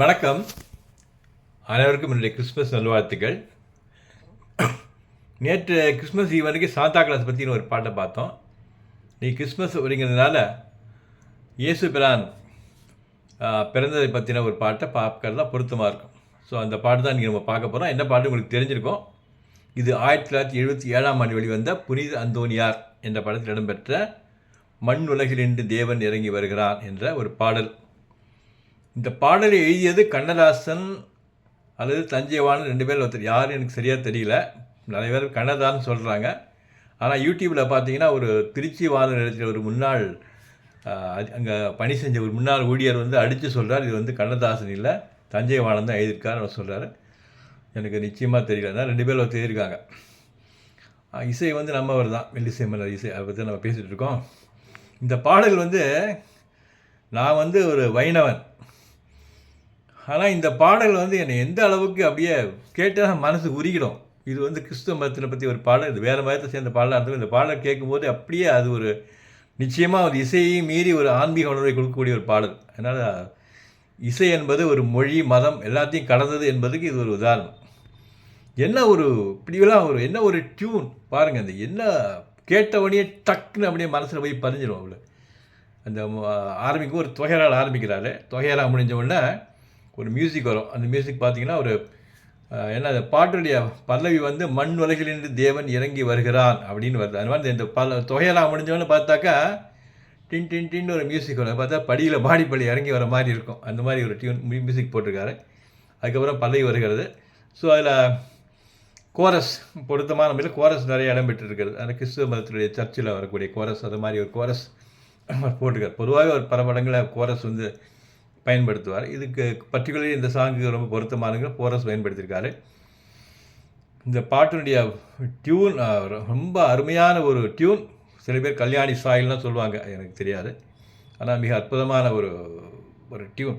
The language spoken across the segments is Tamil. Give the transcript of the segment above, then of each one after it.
வணக்கம். அனைவருக்கும் என்னுடைய கிறிஸ்மஸ் நல்வாழ்த்துக்கள். நேற்று கிறிஸ்மஸ் ஈவனுக்கு சாந்தா கிளாஸ் பற்றின ஒரு பாட்டை பார்த்தோம். நீ கிறிஸ்மஸ் அப்படிங்கிறதுனால இயேசு பிரான் பிறந்ததை பற்றின ஒரு பாட்டை பார்க்கறதுலாம் பொருத்தமாக இருக்கும். ஸோ அந்த பாட்டு தான் இன்றைக்கி நம்ம பார்க்க போகிறோம் என்ன பாட்டு உங்களுக்கு தெரிஞ்சிருக்கும். இது ஆயிரத்தி தொள்ளாயிரத்தி எழுபத்தி ஏழாம் ஆண்டு வெளிவந்த புனித அந்தோனியார் என்ற படத்தில் இடம்பெற்ற மண் உலகிலிருந்து தேவன் இறங்கி வருகிறான் என்ற ஒரு பாடல். இந்த பாடலை எழுதியது கண்ணதாசன் அல்லது தஞ்சைவானன் ரெண்டு பேர் ஒருத்தர். யாரும் எனக்கு சரியாக தெரியல. நிறைய பேர் கண்ணதாசன் சொல்கிறாங்க ஆனால் யூடியூப்பில் பார்த்தீங்கன்னா ஒரு திருச்சி வானொலி நிலையத்தில் ஒரு முன்னாள் அங்கே பணி செஞ்ச ஒரு முன்னாள் ஊழியர் வந்து அடித்து சொல்கிறார் இது வந்து கண்ணதாசன் இல்லை தஞ்சை வாணன் தான் எழுதியிருக்கார் அவர் சொல்கிறாரு எனக்கு நிச்சயமாக தெரியல. ரெண்டு பேர் ஒருத்தர் எழுதியிருக்காங்க. இசை வந்து நம்மவர் தான். வெள்ளிசை மலர் இசை அதை பற்றி நம்ம பேசிகிட்டு இருக்கோம். இந்த பாடல் வந்து நான் வந்து ஒரு வைணவன். ஆனால் இந்த பாடல் வந்து என்னை எந்த அளவுக்கு அப்படியே கேட்டால் மனசு உருகிடும். இது வந்து கிறிஸ்துவ மதத்தினை பற்றி ஒரு பாடல். இது வேறு மதத்தை சேர்ந்த பாடலாக இருந்தாலும் இந்த பாடலை கேட்கும்போது அப்படியே அது ஒரு நிச்சயமாக ஒரு இசையை மீறி ஒரு ஆன்மீக உணர்வை கொடுக்கக்கூடிய ஒரு பாடல். அதனால் இசை என்பது ஒரு மொழி மதம் எல்லாத்தையும் கடந்தது என்பதுக்கு இது ஒரு உதாரணம். என்ன ஒரு இப்படிலாம் ஒரு என்ன ஒரு டியூன் பாருங்கள் அந்த என்ன கேட்டவொடனே டக்குன்னு அப்படியே மனசில் போய் பதிஞ்சிடும் அவ்வளோ அந்த ஆரம்பிக்கும் ஒரு தொகையரால் ஆரம்பிக்கிறாள் தொகையரா முடிஞ்ச உடனே ஒரு மியூசிக் வரும். அந்த மியூசிக் பார்த்தீங்கன்னா ஒரு என்ன அந்த பாட்டுடைய பல்லவி வந்து மண் உலகிலிருந்து தேவன் இறங்கி வருகிறான் அப்படின்னு வருது. அது மாதிரி இந்த பல தொகையெல்லாம் முடிஞ்சவொடனே பார்த்தாக்கா டின் டின் டின் ஒரு மியூசிக் வரும். பார்த்தா படியில் பாடி பள்ளி இறங்கி வர மாதிரி இருக்கும். அந்த மாதிரி ஒரு டியூன் மியூசிக் போட்டிருக்காரு. அதுக்கப்புறம் பல்லவி வருகிறது. ஸோ அதில் கோரஸ் பொருத்தமான முறையில் கோரஸ் நிறைய இடம் பெற்றிருக்கிறது. அந்த கிறிஸ்துவ மதத்துடைய சர்ச்சில் வரக்கூடிய கோரஸ் அது மாதிரி ஒரு கோரஸ் போட்டிருக்கார். பொதுவாக ஒரு பல படங்களில் கோரஸ் வந்து பயன்படுத்துவார். இதுக்கு பர்டிகுலர்லி இந்த சாங்குக்கு ரொம்ப பொருத்தமானங்க போரஸ் பயன்படுத்தியிருக்காரு இந்த பாட்டினுடைய டியூன் ரொம்ப அருமையான ஒரு டியூன் சில பேர் கல்யாணி சாயல்னால் சொல்லுவாங்க. எனக்கு தெரியாது. ஆனால் மிக அற்புதமான ஒரு ஒரு டியூன்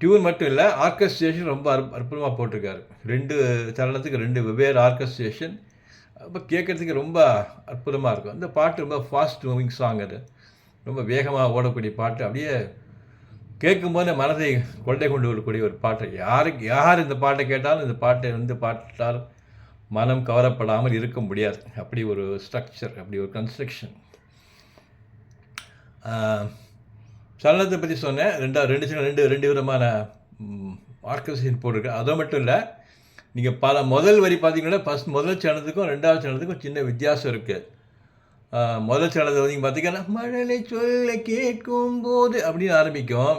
டியூன் மட்டும் இல்லை ஆர்கஸ்ட்ரேஷன் ரொம்ப அற் அற்புதமாக போட்டிருக்காரு. ரெண்டு சரணத்துக்கு ரெண்டு வெவ்வேறு ஆர்கஸ்ட்ரேஷன் அப்போ கேட்குறதுக்கு ரொம்ப அற்புதமாக இருக்கும். அந்த பாட்டு ரொம்ப ஃபாஸ்ட் மூவிங் சாங் அது. ரொம்ப வேகமாக ஓடக்கூடிய பாட்டு. அப்படியே கேட்கும்போது மனதை கொள்ளை கொண்டு வரக்கூடிய ஒரு பாட்டு. யாருக்கு யார் இந்த பாட்டை கேட்டாலும் இந்த பாட்டை வந்து பாட்டால் மனம் கவரப்படாமல் இருக்க முடியாது. அப்படி ஒரு ஸ்ட்ரக்சர் அப்படி ஒரு கன்ஸ்ட்ரக்ஷன் சலனத்தை பற்றி சொன்னேன். ரெண்டா ரெண்டு சின்ன ரெண்டு ரெண்டு விதமான ஆர்கஸ்ட்ரேஷன் போட்டிருக்கு அது மட்டும் இல்லை நீங்கள் பல முதல் வரி பார்த்தீங்கன்னா ஃபஸ்ட் முதல் சரணத்துக்கும் ரெண்டாவது சரணத்துக்கும் சின்ன வித்தியாசம் இருக்குது முதல் சரணத்தை வந்து பார்த்தீங்கன்னா மழலை சொல்ல கேட்கும் போது அப்படின்னு ஆரம்பிக்கும்.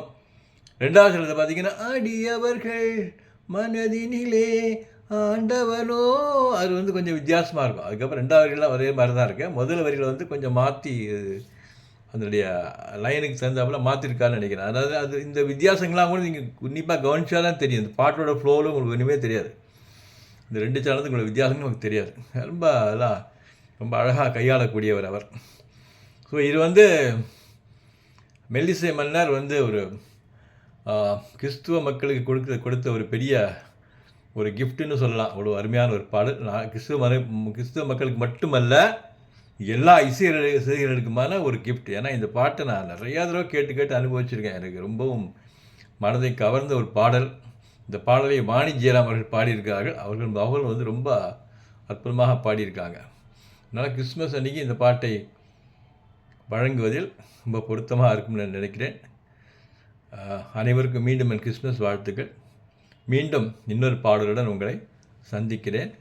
ரெண்டாவது சரணத்தை பார்த்தீங்கன்னா அடியவர்கள் மனதினிலே ஆண்டவனோ அது வந்து கொஞ்சம் வித்தியாசமாக இருக்கும். அதுக்கப்புறம் ரெண்டாவது வரிகள்லாம் ஒரே மாதிரி தான் இருக்கு. முதல் வரிகளை வந்து கொஞ்சம் மாற்றி அதனுடைய லைனுக்கு தகுந்தாப்புல மாற்றிருக்கான்னு நினைக்கிறேன். அதாவது அது இந்த வித்தியாசங்கள்லாம் கூட நீங்கள் உன்னிப்பாக கவனிச்சா தான் தெரியும். இந்த பாட்டோட ஃப்ளோவில் உங்களுக்கு ஒன்றுமே தெரியாது. இந்த ரெண்டு சேனலுக்கு உள்ள வித்தியாசங்கள் நமக்கு தெரியாது. ரொம்ப அதெல்லாம் ரொம்ப அழகாக கையாளக்கூடியவர் அவர். ஸோ இது வந்து மெல்லிசை மன்னர் வந்து ஒரு கிறிஸ்துவ மக்களுக்கு கொடுக்க கொடுத்த ஒரு பெரிய ஒரு கிஃப்ட்டுன்னு சொல்லலாம். அவ்வளோ அருமையான ஒரு பாடல் நான் கிறிஸ்துவ மத கிறிஸ்துவ மக்களுக்கு மட்டுமல்ல எல்லா இசை இசைகளுக்குமான ஒரு கிஃப்ட் ஏன்னா இந்த பாட்டை நான் நிறையா தடவை கேட்டு கேட்டு அனுபவிச்சிருக்கேன். எனக்கு ரொம்பவும் மனதை கவர்ந்த ஒரு பாடல். இந்த பாடலை வாணி ஜெயராம் அவர்கள் பாடியிருக்கிறார்கள். அவர்கள் அவர்கள் வந்து ரொம்ப அற்புதமாக பாடியிருக்காங்க. அதனால் கிறிஸ்மஸ் அன்றைக்கி இந்த பாட்டை வழங்குவதில் ரொம்ப பொருத்தமாக இருக்கும்னு நான் நினைக்கிறேன். அனைவருக்கும் மீண்டும் என் கிறிஸ்மஸ் வாழ்த்துக்கள். மீண்டும் இன்னொரு பாடலுடன் உங்களை சந்திக்கிறேன்.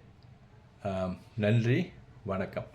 நன்றி வணக்கம்.